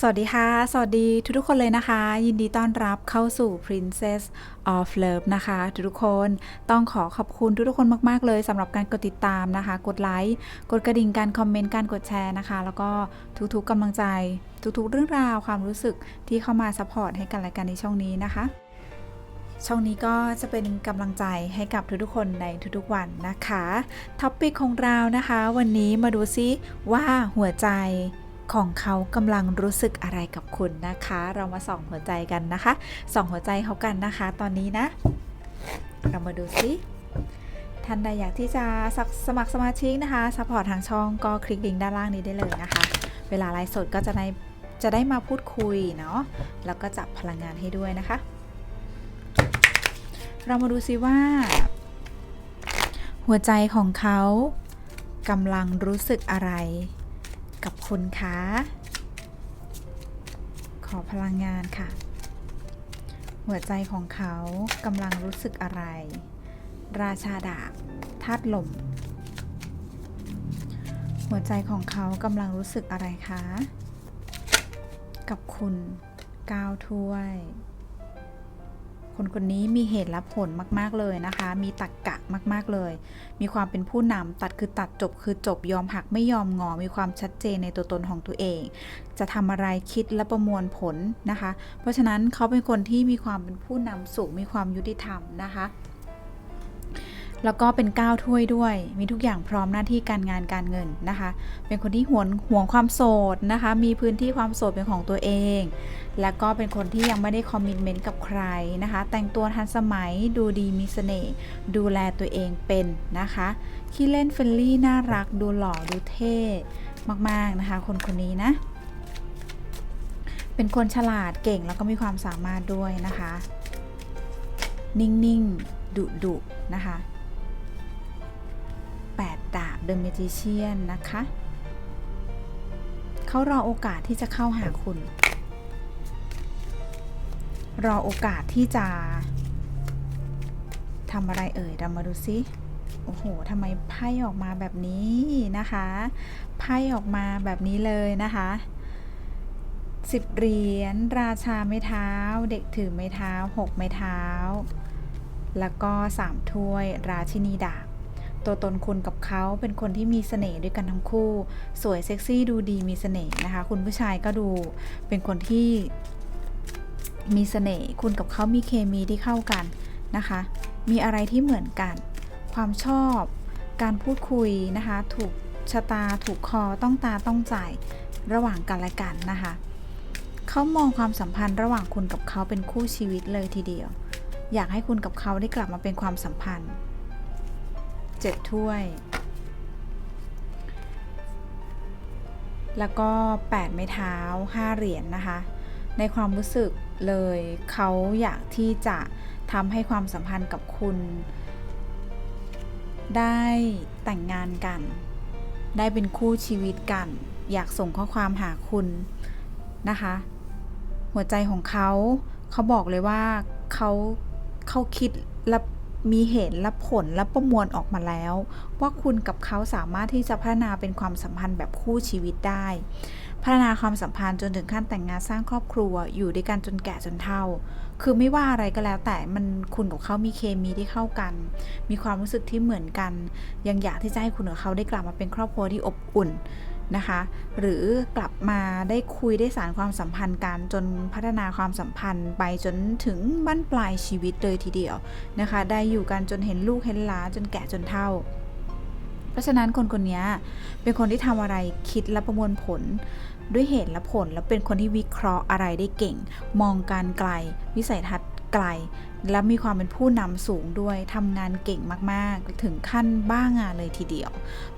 สวัสดีค่ะ สวัสดีทุกๆคนเลยนะคะ ยินดีต้อนรับเข้าสู่ Princess of Love นะคะ ทุกๆคนต้องขอขอบคุณทุกๆคนมากๆเลยสำหรับการกดติดตามนะคะ กดไลค์กดกระดิ่งการคอมเมนต์การกดแชร์นะคะ แล้วก็ทุกๆกำลังใจ ทุกๆเรื่องราวความรู้สึกที่เข้ามาซัพพอร์ตให้กันและกันในช่องนี้นะคะ ช่องนี้ก็จะเป็นกำลังใจให้กับทุกๆคนในทุกๆวันนะคะท็อปปิกของเรานะคะ วันนี้มาดูซิว่าหัวใจ ของเขากำลังรู้สึกอะไรกับคุณนะคะ เรามาส่องหัวใจกันนะคะส่องหัวใจเขากันนะคะ ตอนนี้นะ เรามาดูซิท่านใดอยากที่จะสสมัครสมาชิกนะคะซัพพอร์ตทางช่องก็คลิกลิงก์ด้านล่างนี้ได้เลยนะคะ เวลาไลฟ์สดก็จะได้จะได้มาพูดคุยเนาะแล้วก็จับพลังงานให้ด้วยนะคะ เรามาดูซิว่า หัวใจของเขากำลังรู้สึกอะไร กับคุณคะขอพลังงานค่ะ หัวใจของเขากำลังรู้สึกอะไร ราชาดาบธาตุลม หัวใจของเขากำลังรู้สึกอะไรคะ กับคุณก้าวถ้วย คนคนนี้มีเหตุและผลมากๆเลยนะคะ มีตรกกะมาก ๆเลย มีความเป็นผู้นำตัดคือตัดจบคือจบยอมหักไม่ยอมงอ มีความชัดเจนในตัวตนของตัวเอง จะทำอะไรคิดและประมวลผลนะคะ เพราะฉะนั้นเขาเป็นคนที่มีความเป็นผู้นำสูงมีความยุติธรรมนะคะ แล้วก็เป็นก้าวถ้วยด้วย มีทุกอย่างพร้อมหน้าที่การงานการเงินนะคะ เป็นคนที่หวงห่วงความโสดนะคะ มีพื้นที่ความโสดเป็นของตัวเอง แล้วก็เป็นคนที่ยังไม่ได้คอมมิชเมนต์กับใครนะคะ แต่งตัวทันสมัยดูดีมีเสน่ห์ดูแลตัวเองเป็นนะคะขี้เล่นเฟรนลี่น่ารักดูหล่อดูเท่มากๆนะคะ คนคนนี้นะ เป็นคนฉลาดเก่งแล้วก็มีความสามารถด้วยนะคะ นิ่งๆดุดุๆนะคะ 8ดาบเดอะเมจิเชียนนะคะ เขารอโอกาสที่จะเข้าหาคุณ รอโอกาสที่จะทำอะไรเอ่ยเรามาดูซิโอ้โหทำไมไพ่ออกมาแบบนี้นะคะ ไพ่ออกมาแบบนี้เลยนะคะสิบเหรียญราชาไม้เท้า เด็กถือไม้เท้าหกไม้เท้า แล้วก็สามถ้วยราชินีดาบ ตัวตนคุณกับเขาเป็นคนที่มีเสน่ห์ด้วยกันทั้งคู่ สวยเซ็กซี่ดูดีมีเสน่ห์นะคะ คุณผู้ชายก็ดูเป็นคนที่มีเสน่ห์คุณกับเขามีเคมีที่เข้ากันนะคะ มีอะไรที่เหมือนกัน ความชอบ การพูดคุยนะคะ ถูกชะตาถูกคอต้องตาต้องใจระหว่างกันและกันนะคะเขามองความสัมพันธ์ระหว่างคุณกับเขาเป็นคู่ชีวิตเลยทีเดียว อยากให้คุณกับเขาได้กลับมาเป็นความสัมพันธ์ เจ็ดถ้วย แล้วก็ 8 ไม้เท้า 5 เหรียญนนะคะ ในความรู้สึกเลยเขาอยากที่จะทำให้ความสัมพันธ์กับคุณ ได้แต่งงานกัน ได้เป็นคู่ชีวิตกัน อยากส่งข้อความหาคุณนะคะ หัวใจของเขาเขาบอกเลยว่าเขาเขาคิดและ มีเหตุและผลและประมวลออกมาแล้ว ว่าคุณกับเขาสามารถที่จะพัฒนาเป็นความสัมพันธ์แบบคู่ชีวิตได้ พัฒนาความสัมพันธ์จนถึงขั้นแต่งงานสร้างครอบครัว อยู่ด้วยกันจนแก่จนเฒ่า คือไม่ว่าอะไรก็แล้วแต่มันคุณกับเขามีเคมีที่เข้ากัน มีความรู้สึกที่เหมือนกัน ยังอยากที่จะให้คุณกับเขาได้กลับมาเป็นครอบครัวที่อบอุ่น นะคะ หรือกลับมาได้คุยได้สารความสัมพันธ์กันจนพัฒนาความสัมพันธ์ไปจนถึงบั้นปลายชีวิตเลยทีเดียวนะคะ ได้อยู่กันจนเห็นลูกเห็นหลานจนแก่จนเฒ่าเพราะฉะนั้นคนคนนี้เป็นคนที่ทำอะไรคิดและประมวลผลด้วยเหตุและผล แล้วเป็นคนที่วิเคราะห์อะไรได้เก่ง มองการไกล วิสัยทัศน์ไกลและมีความเป็นผู้นำสูงด้วยทำงานเก่งมากๆ ถึงขั้นบ้างานเลยทีเดียว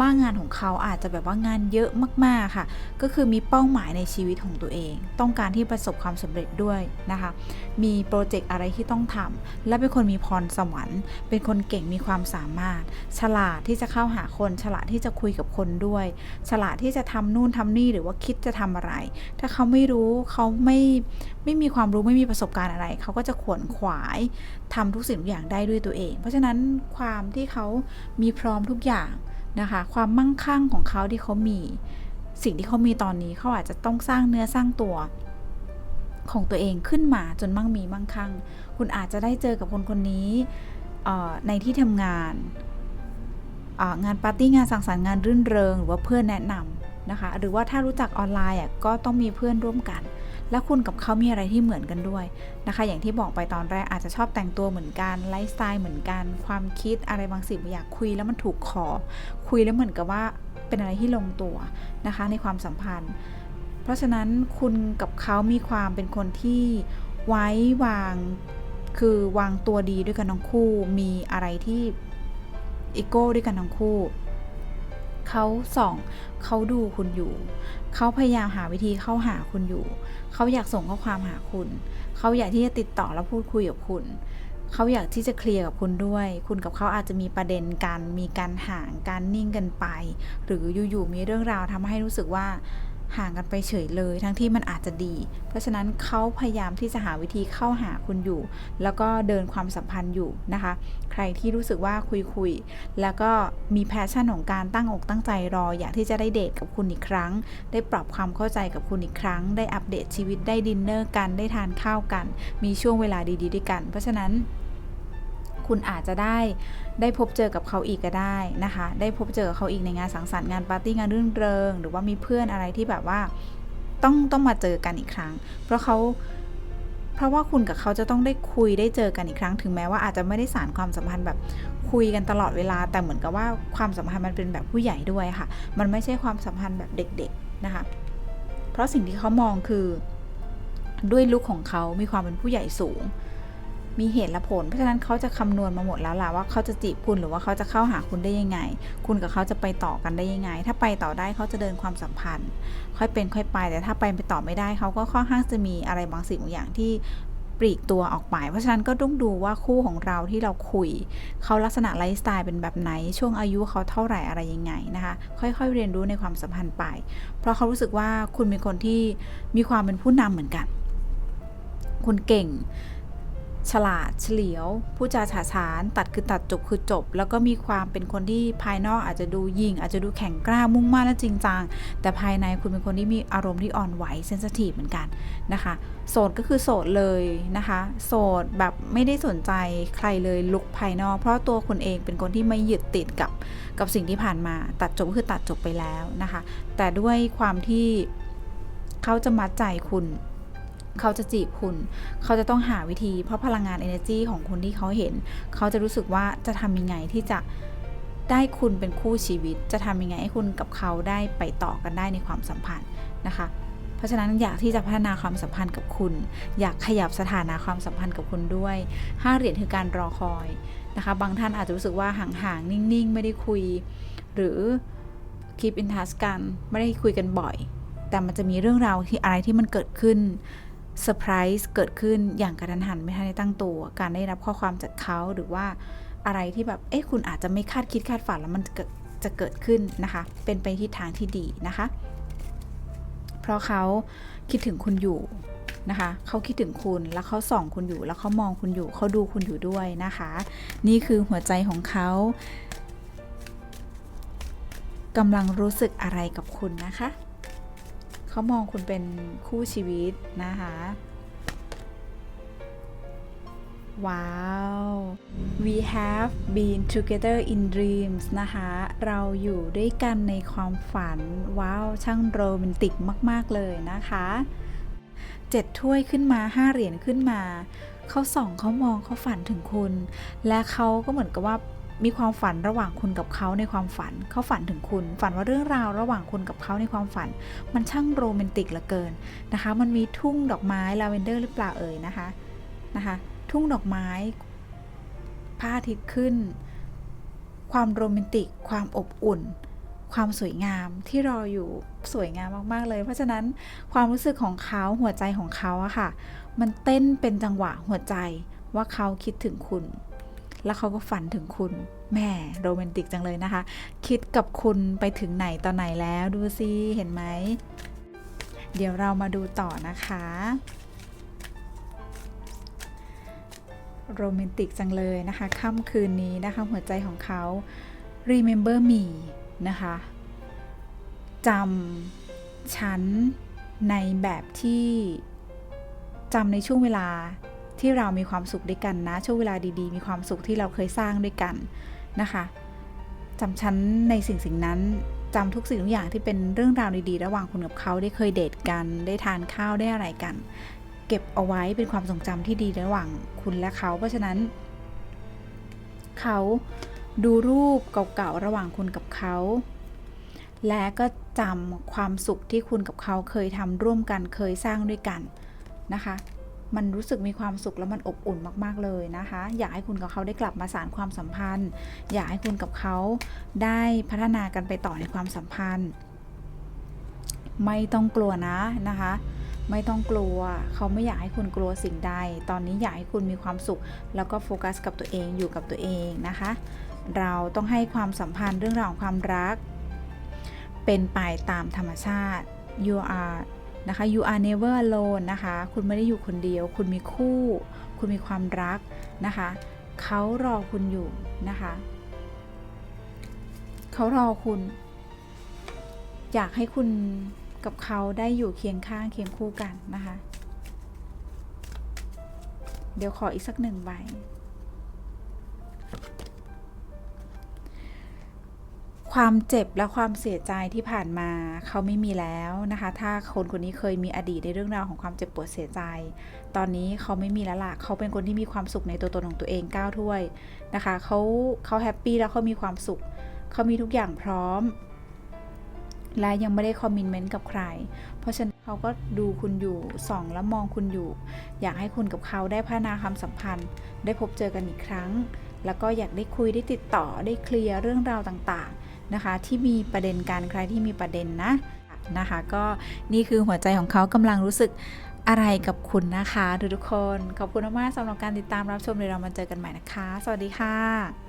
บ้างานของเขาอาจจะแบบว่างานเยอะมากๆค่ะ ก็คือมีเป้าหมายในชีวิตของตัวเอง ต้องการที่ประสบความสำเร็จด้วยนะคะ มีโปรเจกต์อะไรที่ต้องทำและเป็นคนมีพรสวรรค์ เป็นคนเก่งมีความสามารถ ฉลาดที่จะเข้าหาคน ฉลาดที่จะคุยกับคนด้วย ฉลาดที่จะทำนู่นทำนี่หรือว่าคิดจะทำอะไร ถ้าเขาไม่รู้เขาไม่ไม่มีความรู้ไม่มีประสบการณ์อะไร เขาก็จะขวนขวายทำทุกสิ่งทุกอย่างได้ด้วยตัวเอง เพราะฉะนั้นความที่เขามีพร้อมทุกอย่างนะคะ ความมั่งคั่งของเขาที่เขามีสิ่งที่เขามีตอนนี้เขาอาจจะต้องสร้างเนื้อสร้างตัวของตัวเองขึ้นมาจนมั่งมีมั่งคั่ง คุณอาจจะได้เจอกับคนคนนี้ในที่ทำงานงานปาร์ตี้งานสังสรรค์งานรื่นเริง หรือว่าเพื่อนแนะนำนะคะ หรือว่าถ้ารู้จักออนไลน์ก็ต้องมีเพื่อนร่วมกัน และคุณกับเขามีอะไรที่เหมือนกันด้วยนะคะ อย่างที่บอกไปตอนแรกอาจจะชอบแต่งตัวเหมือนกันไลฟ์สไตล์เหมือนกัน ความคิดอะไรบางสิ่งอยางคุยแล้วมันถูกคอคุยแล้วเหมือนกับว่าเป็นอะไรที่ลงตัวนะคะ ในความสัมพันธ์ เพราะฉะนั้นคุณกับเขามีความเป็นคนที่ไว้วางคือวางตัวดีด้วยกันทั้งคู่ มีอะไรที่อีโก้ด้วยกันทั้งคู่ เขาส่องเขาดูคุณอยู่ เขาพยายามหาวิธีเข้าหาคุณอยู่ เขาอยากส่งข้อความหาคุณ เขาอยากที่จะติดต่อและพูดคุยกับคุณ เขาอยากที่จะเคลียร์กับคุณด้วย คุณกับเขาอาจจะมีประเด็นกัน มีการห่าง การนิ่งกันไป หรืออยู่ๆมีเรื่องราวทำให้รู้สึกว่า ห่างกันไปเฉยเลย ทั้งที่มันอาจจะดี เพราะฉะนั้นเขาพยายามที่จะหาวิธีเข้าหาคุณอยู่ แล้วก็เดินความสัมพันธ์อยู่นะคะ ใครที่รู้สึกว่าคุยคุยๆแล้วก็มีแพชชั่นของการตั้งอกตั้งใจรอ อยากที่จะได้เดทกับคุณอีกครั้ง ได้ปรับความเข้าใจกับคุณอีกครั้ง ได้อัปเดตชีวิตได้ดินเนอร์กันได้ทานข้าวกัน มีช่วงเวลาดี ๆ ด้วยกัน เพราะฉะนั้น คุณอาจจะได้ได้พบเจอกับเขาอีกก็ได้นะคะ ได้พบเจอเขาอีกในงานสังสรรค์งานปาร์ตี้งานรื่นเริง หรือว่ามีเพื่อนอะไรที่แบบว่าต้องต้องมาเจอกันอีกครั้ง เพราะเขาเพราะว่าคุณกับเขาจะต้องได้คุยได้เจอกันอีกครั้ง ถึงแม้ว่าอาจจะไม่ได้สารความสัมพันธ์แบบคุยกันตลอดเวลา แต่เหมือนกับว่าความสัมพันธ์มันเป็นแบบผู้ใหญ่ด้วยค่ะ มันไม่ใช่ความสัมพันธ์แบบเด็ก ๆนะคะ เพราะสิ่งที่เขามองคือด้วยลุคของเขามีความเป็นผู้ใหญ่สูง มีเหตุและผล เพราะฉะนั้นเขาจะคำนวณมาหมดแล้วล่ะว่าเขาจะจีบคุณหรือว่าเขาจะเข้าหาคุณได้ยังไง คุณกับเขาจะไปต่อกันได้ยังไง ถ้าไปต่อได้เขาจะเดินความสัมพันธ์ ค่อยเป็นค่อยไป แต่ถ้าไปไปต่อไม่ได้เขาก็ค่อนข้างจะมีอะไรบางสิ่งบางอย่างที่ปลีกตัวออกไป เพราะฉะนั้นก็ต้องดูว่าคู่ของเราที่เราคุย เขาลักษณะไลฟ์สไตล์เป็นแบบไหน ช่วงอายุเขาเท่าไหร่อะไรยังไงนะคะ ค่อยๆเรียนรู้ในความสัมพันธ์ไป เพราะเขารู้สึกว่าคุณเป็นคนที่มีความเป็นผู้นำเหมือนกัน คุณเก่ง ฉลาดเฉลียว ผู้จาฉาฉานตัดคือตัดจบคือจบ แล้วก็มีความเป็นคนที่ภายนอกอาจจะดูยิง อาจจะดูแข็งกล้ามุ่งมั่นและจริงจังแต่ภายในคุณเป็นคนที่มีอารมณ์ที่อ่อนไหวเซนสทีฟเหมือนกันนะคะโสดก็คือโสดเลยนะคะ โสดแบบไม่ได้สนใจใครเลยลุกภายนอก เพราะตัวคุณเองเป็นคนที่ไม่ยึดติดกับกับสิ่งที่ผ่านมา ตัดจบคือตัดจบไปแล้วนะคะ แต่ด้วยความที่เขาจะมัดใจคุณ เขาจะจีบคุณ เขาจะต้องหาวิธี เพราะพลังงาน energy ของคนที่เขาเห็น เขาจะรู้สึกว่าจะทำยังไงที่จะได้คุณเป็นคู่ชีวิต จะทำยังไงให้คุณกับเขาได้ไปต่อกันได้ในความสัมพันธ์นะคะ เพราะฉะนั้นอยากที่จะพัฒนาความสัมพันธ์กับคุณ อยากขยับสถานะความสัมพันธ์กับคุณด้วยห้าเหรียญคือการรอคอยนะคะ บางท่านอาจจะรู้สึกว่าห่างๆนิ่ง ๆ ไม่ได้คุย หรือ keep in touch กันไม่ได้คุยกันบ่อย แต่มันจะมีเรื่องราวที่อะไรที่มันเกิดขึ้น เซอร์ไพรส์เกิดขึ้นอย่างกระทันหันไม่ทันได้ตั้งตัว การได้รับข้อความจากเขาหรือว่าอะไรที่แบบเอ๊ะคุณอาจจะไม่คาดคิดคาดฝันแล้วมันจะจะเกิดขึ้นนะคะ เป็นไปทิศทางที่ดีนะคะ เพราะเขาคิดถึงคุณอยู่นะคะ เขาคิดถึงคุณ แล้วเขาส่องคุณอยู่ แล้วเขามองคุณอยู่ เขาดูคุณอยู่ด้วยนะคะ นี่คือหัวใจของเขากำลังรู้สึกอะไรกับคุณนะคะ เขามองคุณเป็นคู่ชีวิตนะคะ ว้าว we have been together in dreams นะคะ เราอยู่ด้วยกันในความฝัน ว้าว ช่างโรแมนติกมาก ๆ เลยนะคะเจ็ดถ้วยขึ้นมาห้าเหรียญขึ้นมา เขาส่องเขามองเขาฝันถึงคุณ และเขาก็เหมือนกับว่า มีความฝันระหว่างคุณกับเขาในความฝัน เขาฝันถึงคุณ ฝันว่าเรื่องราวระหว่างคุณกับเขาในความฝัน มันช่างโรแมนติกเหลือเกินนะคะ มันมีทุ่งดอกไม้ลาเวนเดอร์หรือเปล่าเอ่ยนะคะนะคะ ทุ่งดอกไม้พระอาทิตย์ขึ้น ความโรแมนติก ความอบอุ่น ความสวยงามที่รออยู่สวยงามมากๆเลย เพราะฉะนั้นความรู้สึกของเขาหัวใจของเขาอะค่ะ มันเต้นเป็นจังหวะหัวใจว่าเขาคิดถึงคุณ แล้วเขาก็ฝันถึงคุณแม่โรแมนติกจังเลยนะคะ คิดกับคุณไปถึงไหนตอนไหนแล้วดูสิเห็นไหม เดี๋ยวเรามาดูต่อนะคะโรแมนติกจังเลยนะคะค่ำคืนนี้นะคะหัวใจของเขา remember me นะคะจำฉันในแบบที่จำในช่วงเวลา ที่เรามีความสุขด้วยกันนะ ช่วงเวลาดีๆ มีความสุขที่เราเคยสร้างด้วยกันนะคะจำฉันในสิ่งสิ่งนั้นจำทุกสิ่งทุกอย่างที่เป็นเรื่องราวดีๆ ระหว่างคุณกับเขาได้เคยเดทกัน ได้ทานข้าวได้อะไรกัน เก็บเอาไว้เป็นความทรงจำที่ดีระหว่างคุณและเขา เพราะฉะนั้น เขาดูรูปเก่าๆระหว่างคุณกับเขาและก็จำความสุขที่คุณกับเขาเคยทำร่วมกันเคยสร้างด้วยกันนะคะ มันรู้สึกมีความสุขแล้วมันอบอุ่นมากๆเลยนะคะ อยากให้คุณกับเขาได้กลับมาสานความสัมพันธ์ อยากให้คุณกับเขาได้พัฒนากันไปต่อในความสัมพันธ์ ไม่ต้องกลัวนะนะคะไม่ต้องกลัว เขาไม่อยากให้คุณกลัวสิ่งใด ตอนนี้อยากให้คุณมีความสุข แล้วก็โฟกัสกับตัวเองอยู่กับตัวเองนะคะ เราต้องให้ความสัมพันธ์เรื่องราวของความรัก เป็นไปตามธรรมชาติ you are นะคะ you are never alone นะคะ คุณไม่ได้อยู่คนเดียว คุณมีคู่ คุณมีความรักนะคะ เขารอคุณอยู่นะคะ เขารอคุณ อยากให้คุณกับเขาได้อยู่เคียงข้างเคียงคู่กันนะคะ เดี๋ยวขออีกสักหนึ่งใบ ความเจ็บและความเสียใจที่ผ่านมาเขาไม่มีแล้วนะคะ ถ้าคนคนนี้เคยมีอดีตในเรื่องราวของความเจ็บปวดเสียใจ ตอนนี้เขาไม่มีแล้วล่ะเขาเป็นคนที่มีความสุขในตัวตนของตัวเองก้าวถ้วยนะคะเขาเขาแฮปปี้แล้วเขามีความสุขเขามีทุกอย่างพร้อม และยังไม่ได้คอมมินเมนต์กับใคร เพราะฉะนั้นเขาก็ดูคุณอยู่ส่องแล้วมองคุณอยู่ อยากให้คุณกับเขาได้พัฒนาความสัมพันธ์ ได้พบเจอกันอีกครั้ง แล้วก็อยากได้คุยได้ติดต่อได้เคลียร์เรื่องราวต่างๆ นะคะ ที่มีประเด็นการใครที่มีประเด็นนะนะคะ ก็นี่คือหัวใจของเขากำลังรู้สึกอะไรกับคุณนะคะทุกทุกคน ขอบคุณมากๆสำหรับการติดตามรับชมเดี๋ยวเรามาเจอกันใหม่นะคะ สวัสดีค่ะ